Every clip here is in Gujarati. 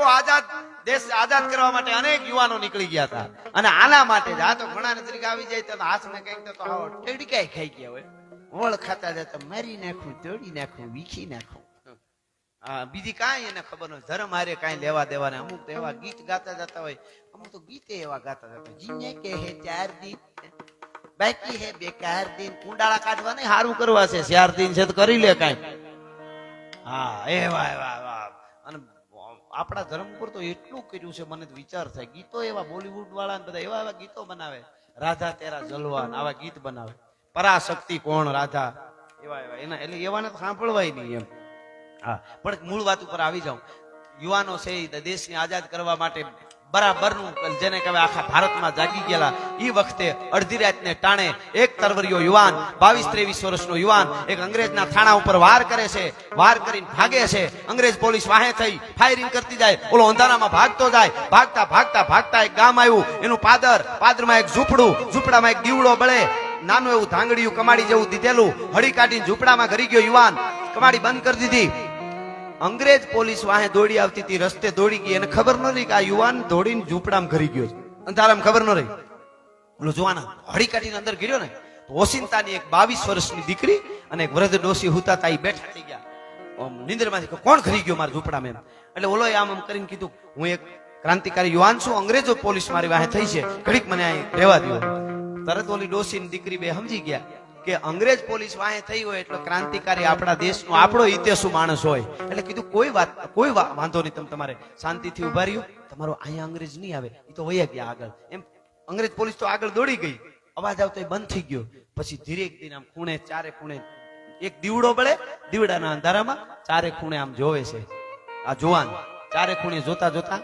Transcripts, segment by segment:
એવો આઝાદ દેશ આઝાદ કરવા માટે અનેક યુવાનો નીકળી ગયા હતા. અને આના માટે જ આ તો ઘણા નજરીક આવી જાય તો હાથમાં કંઈક તો આવો ટેડકાઈ ખાઈ ગયા હોય. ઓળ ખાતા જતા મારી નાખું, તોડી નાખું, વીખી નાખું. બીજી કાંઈ એને ખબર ન ધર્મ હારે કાંઈ લેવા દેવા અમુક તો એવા ગીત ગાતા જતા હોય. અમુક તો ગીતે એવા ગાતા જતા જીને કે હે ચાર દી બાકી હે બેકાર દિન. કુંડાળા કાઢવા નહીં સારું કરવા છે. ચાર દિન છે તો કરી લે કાંઈ. હા, એવા એવા એવા. અને આપણા ધર્મ તો એટલું કર્યું છે, મને વિચાર થાય. ગીતો એવા બોલીવુડ વાળા બધા એવા એવા ગીતો બનાવે. રાધા તેરા જલવાન, આવા ગીત બનાવે. પરાશક્તિ કોણ રાધા? એવા એવા. એના એટલે એવાને તો સાંભળવાય નહીં એમ. હા. પણ મૂળ વાત ઉપર આવી જાઉં. યુવાનો છે દેશને આઝાદ કરવા માટે બરાબરનું. જેને કહેવાય આખા ભારતમાં જાગી ગયેલા એ વખતે અડધી રાતને ટાણે એક તરવરિયો યુવાન, બાવીસ ત્રેવીસ વર્ષનો યુવાન, એક અંગ્રેજના થાણા ઉપર વાર કરે છે, વાર કરીને ભાગે છે. અંગ્રેજ પોલીસ વાહે થઈ, ફાયરિંગ કરતી જાય, ઓલો અંધારામાં ભાગતો જાય, ભાગતા ભાગતા ભાગતા એક ગામ આવ્યું, એનું પાદર, પાદરમાં એક ઝૂંપડું, ઝૂંપડામાં એક દીવડો બળે, નાનું એવું ધાંગડિયું કમાડી જેવું દીધેલું, હળી કાઢીને ઝૂંપડામાં ઘરી ગયો યુવાન, કમાડી બંધ કરી દીધી. અંગ્રેજ પોલીસ વાહે દોડી આવતી હતી, રસ્તે દોડી ગઈ અને ખબર ન રહી કે આ યુવાન દોડીને ઝૂંપડામાં ઘરી ગયો છે. અંધારામાં ખબર ન રહી. ઓલો જુવાના હળી કાઢીને અંદર ગયો ને ઓસિંતાની એક બાવીસ વર્ષની દીકરી અને એક વૃદ્ધ ડોસી હુતા તા બેઠા થઈ ગયા. નિંદ્રમાંથી કોણ ખરી ગયો મારા ઝૂંપડામાં એટલે ઓલો આમ આમ કરીને કીધું, હું એક ક્રાંતિકારી યુવાન છું, અંગ્રેજો પોલીસ મારી વાહે થઈ છે. ઘડીક મને અહીં રહેવા દો તરત ઓલી ડોસી દીકરી બે સમજી ગયા. કે અંગ્રેજ પોલીસ વાહે થઈ હોય એટલે ક્રાંતિકારી આપણા દેશનો આપણો ઇતિહાસુ માણસ હોય. એટલે કીધું, કોઈ વાત, કોઈ વાંધો નહીં, તમે તમારે શાંતિથી ઊભા રહ્યો. તમારો અહીંયા અંગ્રેજ નહીં આવે, એ તો વયા ગયા આગળ. એમ અંગ્રેજ પોલીસ તો આગળ દોડી ગઈ. અવાજ આવતો એ બંધ થઈ ગયો. પછી ધીરે ધીરે આમ ખૂણે, ચારે ખૂણે, એક દીવડો બળે, દીવડાના અંધારામાં ચારે ખૂણે આમ જોવે છે. આ જોવાન, ચારે ખૂણે જોતા જોતા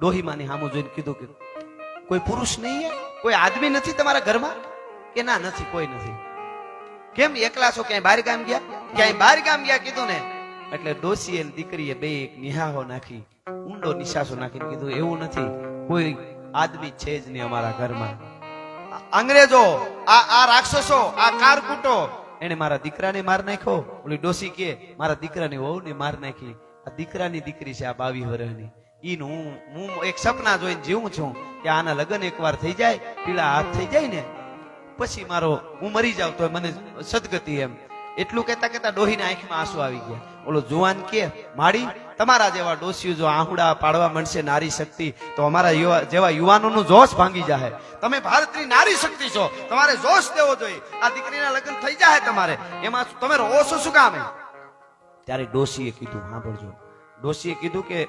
ડોહીમાની સામું જોઈને કીધું કે, કોઈ પુરુષ નહીં કોઈ આદમી નથી તમારા ઘરમાં? કે ના, નથી, કોઈ નથી. કેમ એકલા છો? ક્યાંય બહાર ગામ ગયા? ક્યાંય બહાર ગામ ગયા કીધું ને? એટલે ડોસીએ દીકરીએ બે એક નિહાહો નાખી, ઊંડો નિશાસો નાખીને કીધું, એવું નથી, કોઈ આદમી છે જ નહીં અમારા ઘરમાં. અંગ્રેજો, આ આ રાક્ષસો, આ કારકુટો એને મારા દીકરાને માર નાખ્યો. ઓલી ડોસી કે મારા દીકરાની વહુને માર નાખી. આ દીકરાની દીકરી છે આ બાવી વર્ષની ઈન હું હું એક સપના જોઈને જીવું છું કે આના લગ્ન એકવાર થઈ જાય પીલા હાથ થઈ જાય ને પછી મારો, હું મરી જાવ તો મને સદગતિ એમ. એટલું કહેતા કહેતા ડોહીના આંખમાં આંસુ આવી ગયા. ઓલો જુવાન કે માડી તમારા જેવા ડોસીઓ જો આહુડા પાડવા મળશે નારી શક્તિ, તો અમારા જેવા યુવાનોનું જોશ ભાંગી જાહે. તમે ભારતની નારી શક્તિ છો. તમારે જોશ દેવો જોઈએ. આ દીકરીના લગ્ન થઈ જાહે તમારે. એમાં તમે રહો છો શું કામે? ત્યારે ડોસીએ કીધું, સાંભળજો. ડોસીએ કીધું કે,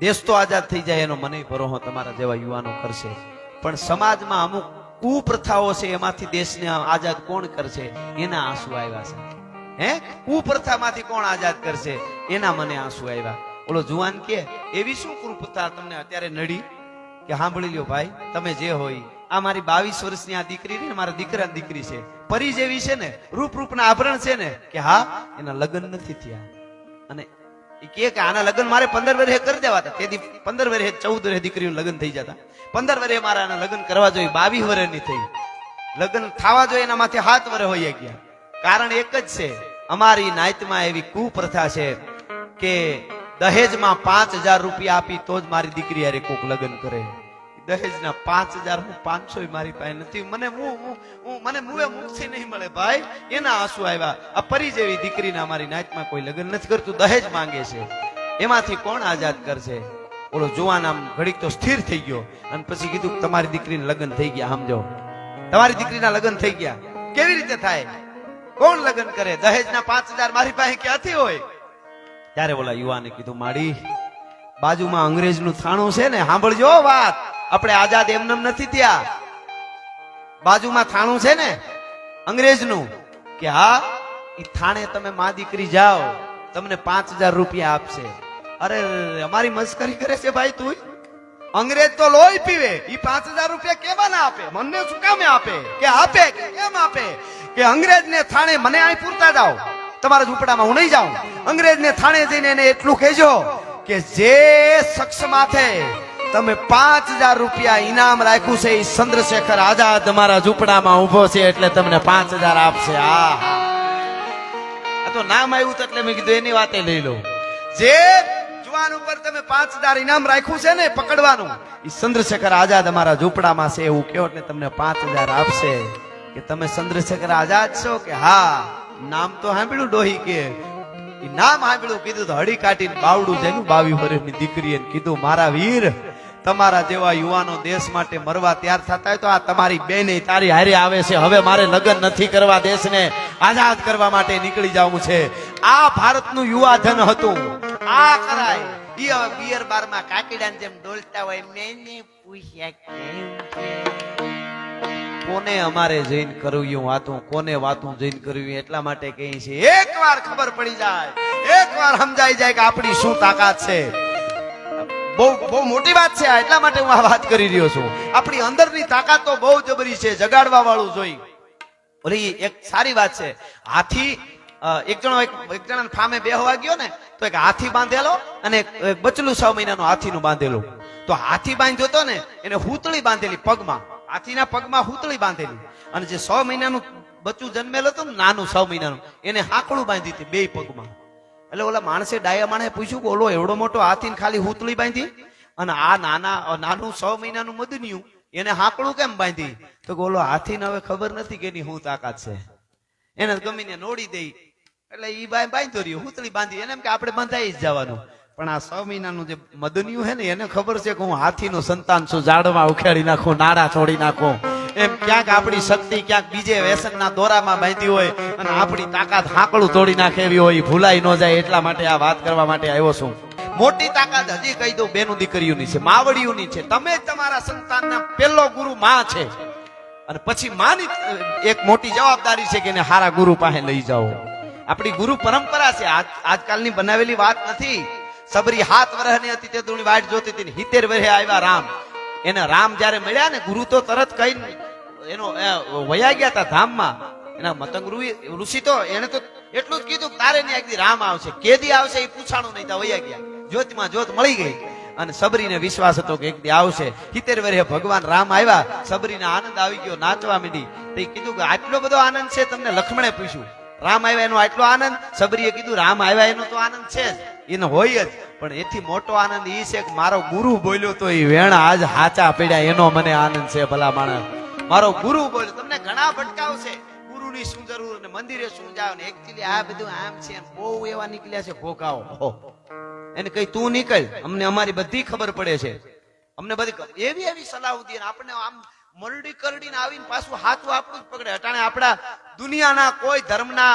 દેશ તો આઝાદ થઈ જાય એનો મને ભરોહો તમારા જેવા યુવાનો કરશે. પણ સમાજમાં અમુક કુપ્રથાઓ છે, એમાંથી દેશને આઝાદ કોણ કરશે? એના આંસુ આવ્યા છે. હે? કુપ્રથામાંથી કોણ આઝાદ કરશે? એના મને આંસુ આવ્યા. ઓલો જુવાન કે, એવી શું કુપ્રથા તમને અત્યારે નડી? કે સાંભળી લ્યો ભાઈ, તમે જે હોય, આ મારી બાવીસ વર્ષની આ દીકરી ને મારા દીકરા દીકરી છે. પરી જેવી છે ને રૂપ રૂપના આભરણ છે ને, કે હા, એના લગ્ન નથી થયા. અને કે આના લગ્ન મારે પંદર વર્ષે કરી દેવા હતા તેથી પંદર વર્ષે ચૌદ વર્ષે દીકરીનું લગ્ન થઈ જતા. પંદર વર્ષે મારા લગ્ન કરવા જોઈએ, બાવીસ વર્ષની થઈ. લગ્ન થવા જોઈએ, એના માથે હાથ વર્ષ હોઈ ગયા. કારણ એક જ છે, અમારી નાયતમાં એવી કુપ્રથા છે કે દહેજમાં પાંચ હજાર રૂપિયા આપી તો જ મારી દીકરી અરે કોક લગ્ન કરે. દહેજના પાંચ હજાર હું પાંચસો મારી પાસે નથી. મને હું, હું- મને મુએ મુખથી નહીં મળે ભાઈ. એના આંસુ આવ્યા. આ પરી જેવી દીકરીના અમારી નાચમાં કોઈ લગ્ન નથી કરતું, દહેજ માંગે છે. એમાંથી કોણ આઝાદ કરશે? ઓલો જુવાન આમ ઘડીક તો સ્થિર થઈ ગયો અને પછી કીધું, તમારી દીકરીને લગ્ન થઈ ગયા, સમજો. તમારી દીકરીના લગ્ન થઈ ગયા? કેવી રીતે થાય? કોણ લગ્ન કરે? દહેજના પાંચ હજાર મારી પાસે ક્યાંથી હોય? ત્યારે ઓલા યુવાને કીધું, માડી, બાજુમાં અંગ્રેજનું થાણું છે ને, સાંભળજો વાત. આપણે આઝાદ એમનેમ નથી ત્યાં બાજુમાં થાણું છે ને, અંગ્રેજનું, કે હા એ થાણે તમે મા દીકરી જાઓ, તમને પાંચ હજાર રૂપિયા આપશે. અરે, અમારી મસ્કરી કરે છે ભાઈ તું અંગ્રેજ તો લોહી પીવે. એ પાંચ હજાર રૂપિયા કેવા ના આપે? મને શું કામે આપે? કે આપે? કે કેમ આપે? કે અંગ્રેજ ને થાણે મને અહીં પૂરતા જાઓ. તમારા ઝૂંપડામાં હું નહીં જાઉં. અંગ્રેજને થાણે જઈને એને એટલું કહેજો કે જે શખ્સ માથે તમે પાંચ હજાર રૂપિયા ઇનામ રાખ્યું છે એ ચંદ્રશેખર આઝાદ તમારા ઝૂંપડામાં ઊભો છે એટલે તમને પાંચ હજાર આપશે. આ આ તો નામ આવ્યું તો એટલે મેં કીધું એની વાતે લઈ લઉં. જે યુવાન ઉપર તમે પાંચ હજાર ઇનામ રાખ્યું છે ને પકડવાનું? એ ચંદ્રશેખર આઝાદ અમારા ઝૂંપડામાં છે એવું કહો એટલે તમને પાંચ હજાર આપશે કે તમે ચંદ્રશેખર આઝાદ છો કે હા? નામ તો સાંભળ્યું ડોહી કે. નામ સાંભળ્યું, કીધું તો હળી કાઢીને બાવડું જેનું બાવી વર્ષની દીકરીએ કીધું, મારા વીર, તમારા જેવા યુવાનો દેશ માટે મરવા તૈયાર થતા હોય તો આ તમારી બેને તારી હારે આવે છે. હવે મારે લગ્ન નથી કરવા દેશને આઝાદ કરવા માટે નીકળી જવું છે. આ ભારતનું યુવા ધન હતું. આ કરાય. ઈ હવે બિયર બારમાં કાકીડા જેમ ડોલતા હોય મેને પૂછ્યા કેમ છે? કોને અમારે જઈને કરવું વાતું? કોને વાતું જૈન કરવી એટલા માટે કહી છે એકવાર ખબર પડી જાય. એકવાર સમજાઈ જાય કે આપણી શું તાકાત છે. બહુ બહુ મોટી વાત છે આ. એટલા માટે હું આ વાત કરી રહ્યો છું. આપણી અંદરની તાકાત તો બહુ જબરી છે. જગાડવા વાળું જોઈ. ઓલી એક સારી વાત છે. હાથી એક જણો એક જણા ફામે બેહવા ગયો ને, તો એક હાથી બાંધેલો અને એક બચલું છ મહિનાનું હાથીનું બાંધેલું. તો હાથી બાંધ્યો તો ને, એને હુતળી બાંધેલી પગમાં. હાથીના પગમાં હુતળી બાંધેલી. અને જે છ મહિનાનું બચ્ચું જન્મેલું હતું ને, નાનું છ મહિનાનું, એને હાકડું બાંધી હતી બે પગમાં. એટલે ઓલા માણસે ડાયા માણસે પૂછ્યું કે, ઓલો, એવડો મોટો હાથી ખાલી હુતળી બાંધી? અને આ નાના નાનું છ મહિનાનું મદનિયું, એને હાકડું કેમ બાંધી? તો ઓલો, હાથીને હવે ખબર નથી કે એની હું તાકાત છે. એને ગમીને નોડી દઈ. એટલે ઈ બાય બાંધ્યો રહ્યો, હુતળી બાંધી. એને એમ કે આપણે બંધાઈ જ જવાનું. પણ આ છ મહિનાનું જે મદનિયું છે ને, એને ખબર છે કે હું હાથીનું સંતાન છું, ઝાડમાં ઉખેડી નાખું નાડા છોડી નાખું. એમ ક્યાંક આપણી શક્તિ, ક્યાંક બીજે વ્યસનના દોરામાં બાંધી હોય અને આપણી તાકાત હાકડું તોડી નાખે એવી હોય ભૂલાઈ ન જાય એટલા માટે આ વાત કરવા માટે આવ્યો છું. મોટી તાકાત હજી કહી દઉં, બેનું દીકરીઓની છે, માવડીઓની છે. તમે જ તમારા સંતાનના પહેલો ગુરુ માં છે. અને પછી માની, એક મોટી જવાબદારી છે કે એને હારા ગુરુ પાસે લઈ જાઓ. આપણી ગુરુ પરંપરા છે. આજ આજકાલની બનાવેલી વાત નથી. સબરી હાથ વરહની હતી તે દુની વાટ જોતી હતી હિતેર વરહે આવ્યા રામ. એને રામ જ્યારે મળ્યા ને ગુરુ તો તરત કઈ એનો વયા ગયા હતા ધામમાં. એના મતંગ ઋષિ- તો એને તો એટલું જ કીધું તારે ને એકદી રામ આવશે. કેદી આવશે એ પૂછાણું નહીં ત્યાં વયા ગયા. જ્યોતમાં જ્યોત મળી ગઈ. અને સબરીને વિશ્વાસ હતો કે એક દી આવશે. હિતેર વર્ષે ભગવાન રામ આવ્યા. સબરીને આનંદ આવી ગયો, નાચવા માંડી. તે કીધું કે આટલો બધો આનંદ છે, તમને લક્ષ્મણે પૂછ્યું. રામ આવ્યા એનો આટલો આનંદ? સબરીએ કીધું, રામ આવ્યા એનો તો આનંદ છે જ. એને હોય જ, પણ એથી મોટો આનંદ એ છે કે મારો ગુરુ બોલ્યો તો એ વેણ આજ હાચા પડ્યા, એનો મને આનંદ છે ભલા માણસ. મારો ગુરુ બોલ્યો, તમને ઘણા ભટકાવ છે. ગુરુની શું જરૂર ને મંદિરે શું જાવ ને? એકચ્યુઅલી આ બધું આમ છે બહુ એવા નીકળ્યા છે ભોગાઓ એને કઈ તું નીકળ, અમને અમારી બધી ખબર પડે છે. અમને બધી એવી એવી સલાહ હતી અને આપણે આમ મરડી કરડીને આવીને પાછું હાથું આપણું જ પકડે. અટાણે આપણા દુનિયાના કોઈ ધર્મના,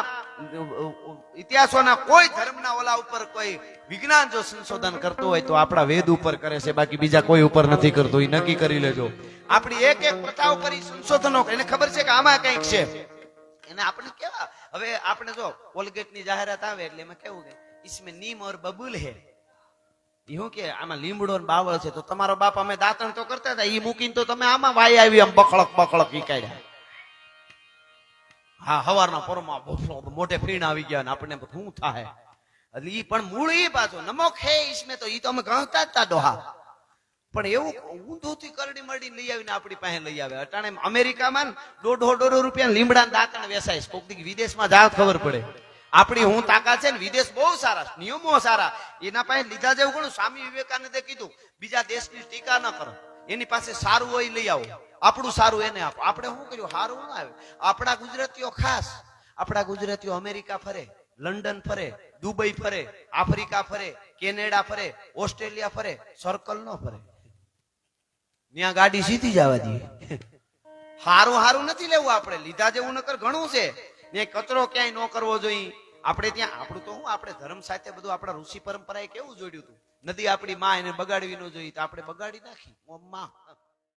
ઇતિહાસોના કોઈ ધર્મના ઓલા ઉપર કોઈ વિજ્ઞાન જો સંશોધન કરતું હોય તો આપણા વેદ ઉપર કરે છે, બાકી બીજા કોઈ ઉપર નથી કરતો. એ નક્કી કરી લેજો. આપણી એક એક પ્રથા ઉપર સંશોધનો, એને ખબર છે કે આમાં કંઈક છે? એને આપણે કેવા? હવે આપણે જો કોલગેટની જાહેરાત આવે એટલે એમાં કેવું કે, ઇસમે નીમ ઓર બબુલ હે. હું કે આમાં લીમડો ને બાવળ છે, તો તમારો બાપ અમે દાંતણ તો કરતા હતા એ મૂકીને તો તમે આમાં વાય આવી આમ બકળક બકળક ઈ હા, હવારના પરમાં મોઢે ફીણ આવી ગયા ને આપણને શું થાય એટલે એ પણ મૂળ ઈ પાછો નમક હે ઈસમે તો એ તો અમે ગણતા જ તા ડોહા. પણ એવું ઊંધું થી કરડી મરડી લઈ આવીને આપણી પાસે લઈ આવે. અટાણે અમેરિકામાં દોઢો દોઢો રૂપિયા લીમડા દાંતણ વેસાય. કોક વિદેશમાં જાત ખબર પડે. આપણી હું તાકાત છે ને, વિદેશ બહુ સારા નિયમો સારા. એના પાસે લીધા જેવું ઘણું સ્વામી વિવેકાનંદે કીધું, બીજા દેશની ટીકા ન કરો. એની પાસે સારું હોય લઈ આવો. આપણું સારું એને આપો. આપણે શું કર્યું? સારું ના આવે આપણા ગુજરાતીઓ ખાસ. આપણા ગુજરાતીઓ અમેરિકા ફરે, લંડન ફરે, દુબઈ ફરે, આફ્રિકા ફરે, કેનેડા ફરે, ઓસ્ટ્રેલિયા ફરે સર્કલ નો ફરે. ત્યાં ગાડી સીધી જવા દઈએ. હારું હારું નથી લેવું આપણે. લીધા જેવું નકર ઘણું છે. કચરો ક્યાંય ન કરવો જોઈએ. આપણે ત્યાં, આપણું તો હું આપણે ધર્મ સાથે બધું, આપણા ઋષિ પરંપરાએ કેવું જોડ્યું હતું? નદી આપણી માં એને બગાડવી ન જોઈએ, તો આપણે બગાડી નાખી. માં.